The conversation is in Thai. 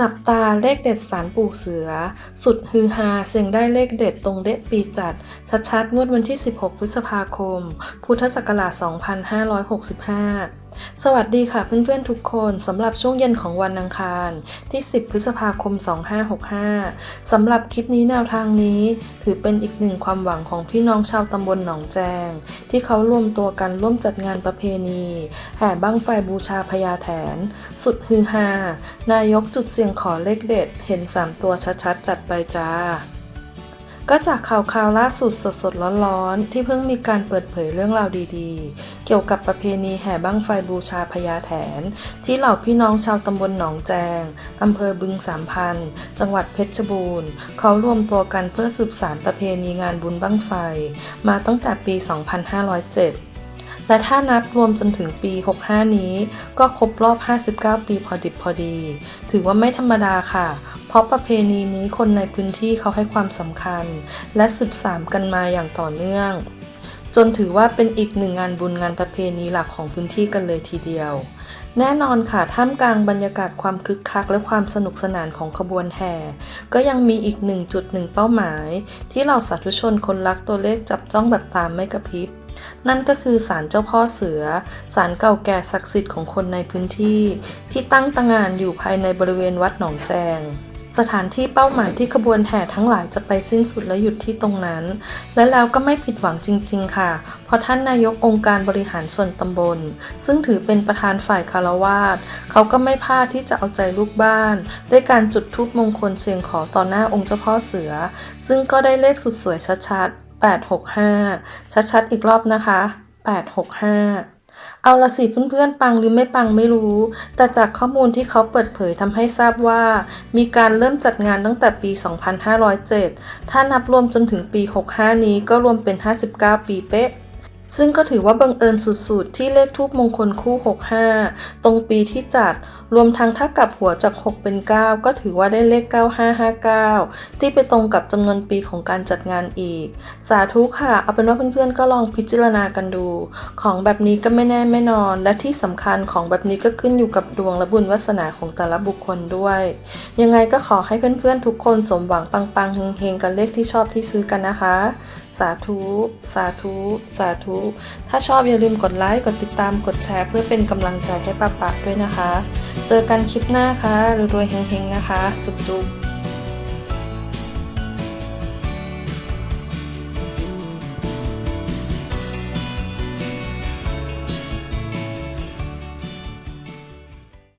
จับตาเลขเด็ดสารปู่เสือ สุดฮือฮาเสียงได้เลขเด็ดตรงเดะปีจัด ชัดๆ งวดวันที่ 16 พฤษภาคม พุทธศักราช 2565 สวัสดีค่ะเพื่อนๆทุกคนสำหรับช่วงเย็นของวันอังคาร ที่ 10 พฤษภาคม 2565 สำหรับคลิปนี้แนวทางนี้ ถือเป็นอีกหนึ่งความหวังของพี่น้องชาวตำบลหนองแจง ที่เขารวมตัวกันร่วมจัดงานประเพณี แห่บั้งไฟบูชาพญาแถน สุดฮือฮานายกจุดเสี่ยงขอเลขเด็ด เห็น 3 ตัวชัดๆ จัดไปจ้า ก็จากข่าวคราวล่าสุดสดๆร้อนๆ ที่เพิ่งมีการเปิดเผยเรื่องราวดีๆ เกี่ยวกับประเพณีแห่บั้งไฟบูชาพญาแถน ที่เหล่าพี่น้องชาวตำบลหนองแจงอำเภอบึงสามพันจังหวัดเพชรบูรณ์ เขารวมตัวกันเพื่อสืบสานประเพณีงานบุญบั้งไฟ มาตั้งแต่ปี 2507และถ้านับรวมจนถึงปี 65 นี้ ก็ครบรอบ 59 ปีพอดิบพอดี ถือว่าไม่ธรรมดาค่ะ ราะประเพณีนี้คนในพื้นที่เขาให้ความสำคัญ และสืบสานกันมาอย่างต่อเนื่อง จนถือว่าเป็นอีกหนึ่งงานบุญงานประเพณีหลักของพื้นที่กันเลยทีเดียว แน่นอนค่ะท่ามกลางบรรยากาศความคึกคัก และความสนุกสนานของขบวนแห่ ก็ยังมีอีกหนึ่งจุดหนึ่งเป้าหมาย ที่เราสาธุชนคนรักตัวเลขจับจ้องแบบตามไม่กระพริบนั่นก็คือศาลเจ้าพ่อเสือ ศาลเก่าแก่ศักดิ์สิทธิ์ของคนในพื้นที่ ที่ตั้งตางานอยู่ภายในบริเวณวัดหนองแจง สถานที่เป้าหมายที่ขบวนแห่ทั้งหลายจะไปสิ้นสุดและหยุดที่ตรงนั้น และแล้วก็ไม่ผิดหวังจริง ๆ ค่ะ เพราะท่านนายกองค์การบริหารส่วนตำบล ซึ่งถือเป็นประธานฝ่ายคารวาสเขาก็ไม่พลาดที่จะเอาใจลูกบ้าน ด้วยการจุดธูปมงคลเสียงขอต่อหน้าองค์เจ้าพ่อเสือ ซึ่งก็ได้เลขสุดสวยชัดๆ865 ชัดๆอีกรอบนะคะ 865 เอาละสิเพื่อนๆปังหรือไม่ปังไม่รู้ แต่จากข้อมูลที่เขาเปิดเผยทำให้ทราบว่า มีการเริ่มจัดงานตั้งแต่ปี 2507 ถ้านับรวมจนถึงปี 65 นี้ก็รวมเป็น 59 ปีเป๊ะ ซึ่งก็ถือว่าบังเอิญสุดๆ ที่เลขทูปมงคลคู่ 65 ตรงปีที่จัดรวมทั้งถ้ากลับหัวจาก 6 เป็น 9 ก็ถือว่าได้เลข 9559 ที่ไปตรงกับจำนวนปีของการจัดงานอีก สาธุค่ะ เอาเป็นว่าเพื่อนๆ ก็ลองพิจารณากันดู ของแบบนี้ก็ไม่แน่ไม่นอน และที่สำคัญของแบบนี้ก็ขึ้นอยู่กับดวงและบุญวาสนาของแต่ละบุคคลด้วย ยังไงก็ขอให้เพื่อนๆ ทุกคนสมหวังปังๆเฮงๆ กันเลขที่ชอบที่ซื้อกันนะคะ สาธุ สาธุ สาธุ ถ้าชอบอย่าลืมกดไลค์ กดติดตาม กดแชร์ เพื่อเป็นกำลังใจให้ปะปะด้วยนะคะเจอกันคลิปหน้าค่ะรวยๆเฮงๆนะคะ จุ๊บๆ